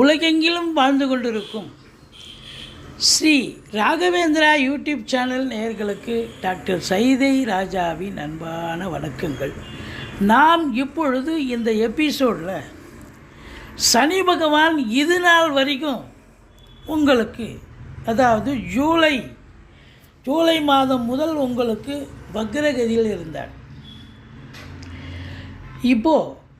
உலகெங்கிலும் வாழ்ந்து கொண்டிருக்கும். ஸ்ரீ ராகவேந்திரா யூடியூப் சேனல் நேயர்களுக்கு டாக்டர் சைதை ராஜாவின் அன்பான வணக்கங்கள். நாம் இப்பொழுது இந்த எபிசோடில் சனி பகவான் இது நாள் வரைக்கும் உங்களுக்கு அதாவது ஜூலை ஜூலை மாதம் முதல் உங்களுக்கு வக்ரகதியில் இருந்தார். இப்போது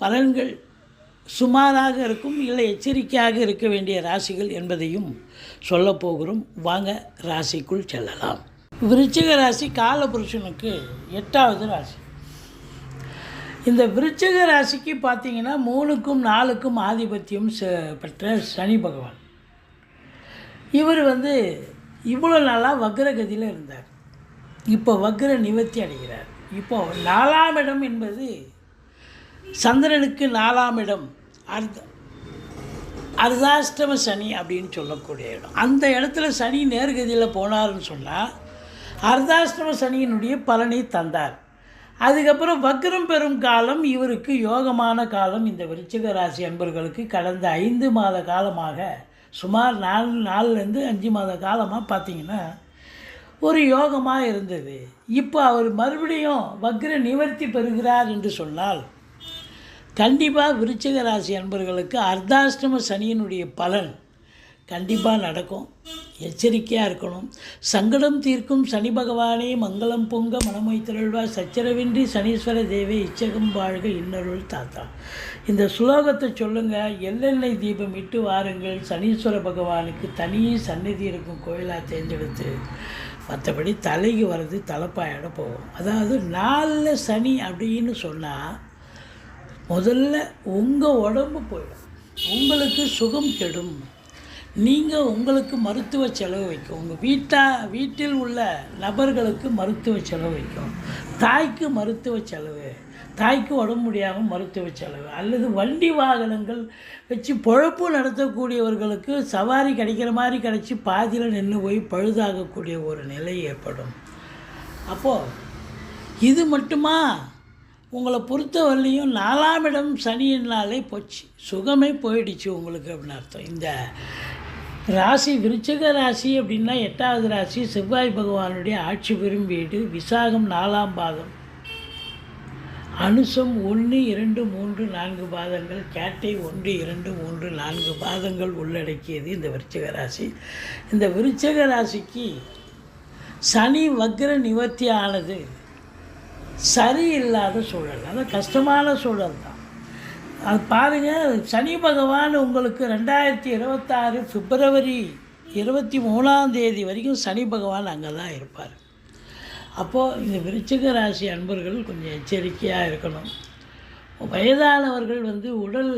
பலன்கள் சுமாராக இருக்கும் இல்லை எச்சரிக்கையாக இருக்க வேண்டிய ராசிகள் என்பதையும் சொல்லப் போகிறோம். வாங்க ராசிக்குள் செல்லலாம். விருச்சிக ராசி காலபுருஷனுக்கு எட்டாவது ராசி. இந்த விருச்சிக ராசிக்கு பார்த்தீங்கன்னா மூணுக்கும் நாலுக்கும் ஆதிபத்தியம் பெற்ற சனி பகவான். இவர் வந்து இவ்வளோ நாளாக வக்ரகதியில் இருந்தார். இப்போ வக்ர நிவர்த்தி அடைகிறார். இப்போ நாலாம் இடம் என்பது சந்திரனுக்கு நாலாம் இடம். அர்த்த அர்தாஷ்டம சனி அப்படின்னு சொல்லக்கூடிய இடம். அந்த இடத்துல சனி நேர்கதியில் போனார்னு சொன்னால் அர்தாஷ்டம சனியினுடைய பலனை தந்தார். அதுக்கப்புறம் வக்ரம் பெறும் காலம் இவருக்கு யோகமான காலம். இந்த விருச்சிக ராசி அன்பர்களுக்கு கடந்த ஐந்து மாத காலமாக சுமார் நாலு நாலுலேருந்து அஞ்சு மாத காலமாக பார்த்தீங்கன்னா ஒரு யோகமாக இருந்தது. இப்போ அவர் மறுபடியும் வக்ர நிவர்த்தி பெறுகிறார் என்று சொன்னால் கண்டிப்பாக விருச்சிக ராசி அன்பர்களுக்கு அர்த்தாஷ்டம சனியினுடைய பலன் கண்டிப்பாக நடக்கும். எச்சரிக்கையாக இருக்கணும். சங்கடம் தீர்க்கும் சனி பகவானே மங்களம் பொங்க மனமை திரள்வாய் சச்சரவின்றி சனீஸ்வர தேவே இச்சகம் வாழ்க இன்னருள் தாத்தா. இந்த சுலோகத்தை சொல்லுங்கள் எள்ளெண்ணெய் தீபம் இட்டு வாருங்கள். சனீஸ்வர பகவானுக்கு தனி சந்நிதி இருக்கும் கோயிலாக தேர்ந்தெடுத்து மற்றபடி தலைக்கு வர்றது தலைப்பாயோட போகும் அதாவது நாளில் சனி அப்படின்னு சொன்னால் முதல்ல உங்கள் உடம்பு போயிடும். உங்களுக்கு சுகம் கெடும். நீங்கள் உங்களுக்கு மருத்துவ செலவு வைக்கும். உங்கள் வீட்டா வீட்டில் உள்ள நபர்களுக்கு மருத்துவ செலவு வைக்கும். தாய்க்கு மருத்துவ செலவு. தாய்க்கு உடம்பு முடியாமல் மருத்துவ செலவு. அல்லது வண்டி வாகனங்கள் வச்சு பொழப்பு நடத்தக்கூடியவர்களுக்கு சவாரி கிடைக்கிற மாதிரி கிடச்சி பாதியில் நின்று போய் பழுதாகக்கூடிய ஒரு நிலை ஏற்படும். அப்போது இது மட்டுமா? உங்களை பொறுத்த வரலையும் நாலாம் இடம் சனியினாலே போச்சு. சுகமே போயிடுச்சு உங்களுக்கு அப்படின்னு அர்த்தம். இந்த ராசி விருச்சக ராசி அப்படின்னா எட்டாவது ராசி செவ்வாய் பகவானுடைய ஆட்சி பெறும் வீடு விசாகம் நாலாம் பாதம். அனுசம் ஒன்று இரண்டு மூன்று நான்கு பாதங்கள் கேட்டை ஒன்று இரண்டு மூன்று நான்கு பாதங்கள் உள்ளடக்கியது இந்த விருச்சக ராசி. இந்த விருச்சக ராசிக்கு சனி வக்ர நிவர்த்தி ஆனது சரியில்லாத சூழல். அது கஷ்டமான சூழல் தான். அது பாருங்கள் சனி பகவான் உங்களுக்கு ரெண்டாயிரத்தி இருபத்தாறு பிப்ரவரி இருபத்தி மூணாம் தேதி வரைக்கும் சனி பகவான் அங்கே தான் இருப்பார். அப்போது இந்த விருச்சிக ராசி அன்பர்கள் கொஞ்சம் எச்சரிக்கையாக இருக்கணும். வயதானவர்கள் வந்து உடல்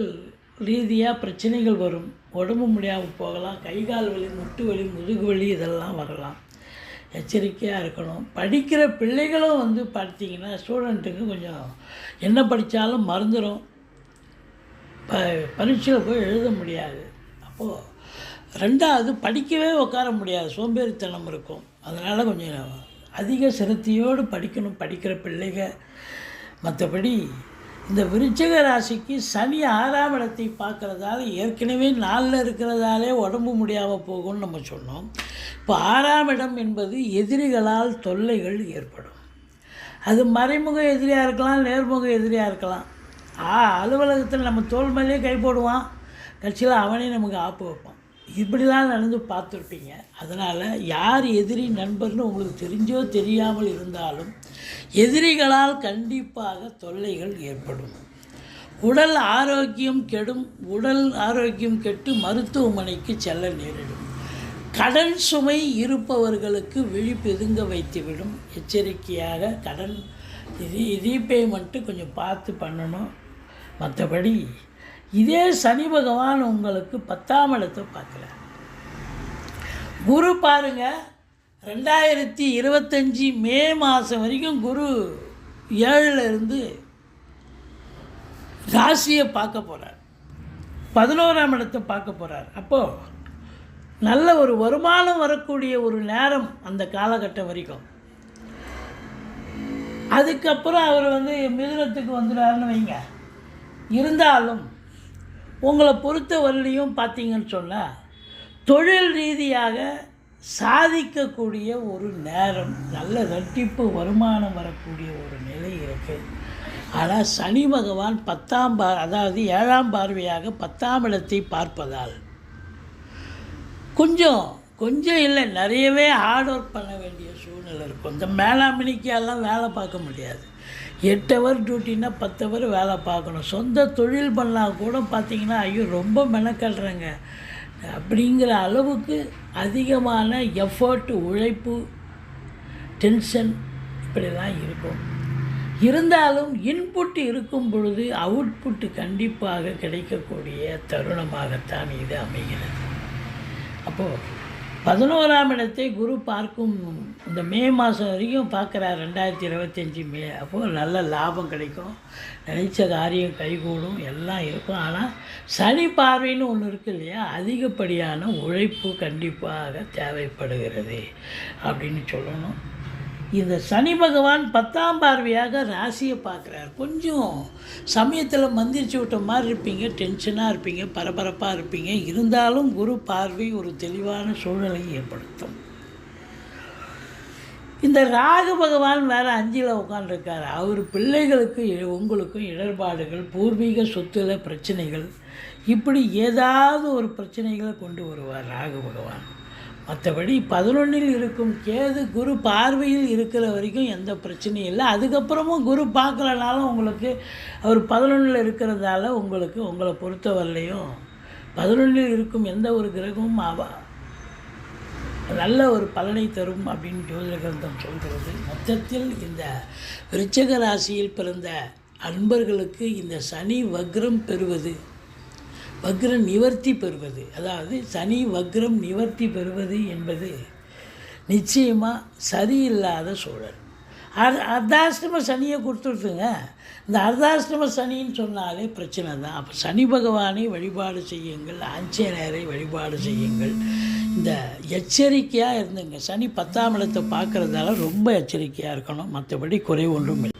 ரீதியாக பிரச்சனைகள் வரும். உடம்பு முடியாமல் போகலாம். கை கால் வலி முட்டு வலி முதுகு வலி இதெல்லாம் வரலாம். எச்சரிக்கையாக இருக்கணும். படிக்கிற பிள்ளைகளும் வந்து பார்த்தீங்கன்னா ஸ்டூடெண்ட்டுக்கு கொஞ்சம் என்ன படித்தாலும் மறந்துடும் ப பரீட்சையில் போய் எழுத முடியாது. அப்போது ரெண்டாவது படிக்கவே உட்கார முடியாது. சோம்பேறித்தனம் இருக்கும். அதனால் கொஞ்சம் அதிக சிரத்தையோடு படிக்கணும் படிக்கிற பிள்ளைங்க மற்றபடி இந்த விருச்சிக ராசிக்கு சனி ஆறாம் இடத்தை பார்க்குறதால ஏற்கனவே நாளில் இருக்கிறதாலே உடம்பு முடியாமல் போகும்னு நம்ம சொன்னோம். இப்போ ஆறாம் இடம் என்பது எதிரிகளால் தொல்லைகள் ஏற்படும். அது மறைமுக எதிரியாக இருக்கலாம் நேர்முக எதிரியாக இருக்கலாம். ஆ அலுவலகத்தில் நம்ம தோல் மேலேயே கை போடுவான். கட்சியில் அவனே நமக்கு ஆப்பு வைப்பான். இப்படிலாம் நடந்து பார்த்துருப்பீங்க. அதனால் யார் எதிரி நண்பர்னு உங்களுக்கு தெரிஞ்சோ தெரியாமல் இருந்தாலும் எதிரிகளால் கண்டிப்பாக தொல்லைகள் ஏற்படும். உடல் ஆரோக்கியம் கெடும் உடல் ஆரோக்கியம் கெட்டு மருத்துவமனைக்கு செல்ல நேரிடும். கடன் சுமை இருப்பவர்களுக்கு விழிப்பெதுங்க வைத்துவிடும். எச்சரிக்கையாக கடன் இது ரீபேமெண்ட்டு கொஞ்சம் பார்த்து பண்ணணும். மற்றபடி இதே சனி பகவான் உங்களுக்கு பத்தாம் இடத்தை பார்க்குறார். குரு பாருங்க ரெண்டாயிரத்தி இருபத்தஞ்சி மே மாதம் வரைக்கும் குரு ஏழில் இருந்து ராசியை பார்க்க போகிறார் பதினோராம் இடத்தை பார்க்க போகிறார் அப்போது நல்ல ஒரு வருமானம் வரக்கூடிய ஒரு நேரம் அந்த காலகட்டம் வரைக்கும். அதுக்கப்புறம் அவர் வந்து மிதுனத்துக்கு வந்துடுறாருன்னு வைங்க. இருந்தாலும் உங்களை பொறுத்த வரலையும் பார்த்தீங்கன்னு சொன்னால் தொழில் ரீதியாக சாதிக்கக்கூடிய ஒரு நேரம் நல்ல ரெட்டிப்பு வருமானம் வரக்கூடிய ஒரு நிலை இருக்குது ஆனால் சனி பகவான் பத்தாம் பா அதாவது ஏழாம் பார்வையாக பத்தாம் இடத்தை பார்ப்பதால் கொஞ்சம் கொஞ்சம் இல்லை நிறையவே ஹார்ட் ஒர்க் பண்ண வேண்டிய சூழ்நிலை இருக்கும். இந்த மேலாமணிக்கெல்லாம் வேலை பார்க்க முடியாது. எட்டு ஹவர் டியூட்டின்னா பத்து ஹவர் வேலை பார்க்கணும். சொந்த தொழில் பண்ணால் கூட பார்த்தீங்கன்னா ஐயோ ரொம்ப மெனக்கல்றேங்க அப்படிங்கிற அளவுக்கு அதிகமான எஃபர்ட் உழைப்பு டென்ஷன் இப்படிலாம் இருக்கும். இருந்தாலும் இன்புட் இருக்கும் பொழுது அவுட்புட்டு கண்டிப்பாக கிடைக்கக்கூடிய தருணமாகத்தான் இது அமைகிறது. அப்போது பதினோராம் இடத்தை குரு பார்க்கும் இந்த மே மாதம் வரைக்கும் பார்க்குறார். ரெண்டாயிரத்தி இருபத்தஞ்சி மே. அப்போது நல்ல லாபம் கிடைக்கும். நினைச்ச காரியம் கைகூடும். எல்லாம் இருக்கும். ஆனால் சனி பார்வைன்னு ஒன்று இருக்கு இல்லையா? அதிகப்படியான உழைப்பு கண்டிப்பாக தேவைப்படுகிறது. அப்படின்னு சொல்லணும். இந்த சனி பகவான் பத்தாம் பார்வையாக ராசியை பார்க்குறார். கொஞ்சம் சமயத்தில் மந்திரிச்சு விட்ட மாதிரி இருப்பீங்க டென்ஷனாக இருப்பீங்க பரபரப்பாக இருப்பீங்க. இருந்தாலும் குரு பார்வை ஒரு தெளிவான சூழலை ஏற்படுத்தும். இந்த ராகு பகவான் வேறு அஞ்சில் உட்காந்துருக்கார் அவர் பிள்ளைகளுக்கு உங்களுக்கும் இடர்பாடுகள் பூர்வீக சொத்துல பிரச்சனைகள். இப்படி ஏதாவது ஒரு பிரச்சனைகளை கொண்டு வருவார் ராகு பகவான். மற்றபடி பதினொன்றில் இருக்கும் கேது குரு பார்வையில் இருக்கிற வரைக்கும் எந்த பிரச்சனையும் இல்லை. அதுக்கப்புறமும் குரு பார்க்கலனாலும் உங்களுக்கு அவர் பதினொன்றில் இருக்கிறதால உங்களுக்கு உங்களை பொறுத்தவரையிலையும் பதினொன்றில் இருக்கும் எந்த ஒரு கிரகமும் ஆவா நல்ல ஒரு பலனை தரும் அப்படின்னு ஜோதிட கிரந்தம் சொல்கிறது. மொத்தத்தில் இந்த விருச்சக ராசியில் பிறந்த அன்பர்களுக்கு இந்த சனி வக்ரம் பெறுவது. வக்ர நிவர்த்தி பெறுவது. அதாவது சனி வக்ரம் நிவர்த்தி பெறுவது என்பது நிச்சயமாக சரியில்லாத சூழல். அர் அர்த்தாஷ்டம சனியை கொடுத்துருக்குங்க. இந்த அர்த்தாஷ்டம சனின்னு சொன்னாலே பிரச்சனை தான். அப்போ சனி பகவானை வழிபாடு செய்யுங்கள் ஆஞ்சநேயரை வழிபாடு செய்யுங்கள். இந்த எச்சரிக்கையாக இருந்துங்க. சனி பத்தாம் இடத்தை பார்க்குறதால ரொம்ப எச்சரிக்கையாக இருக்கணும். மற்றபடி குறை ஒன்றும் இல்லை.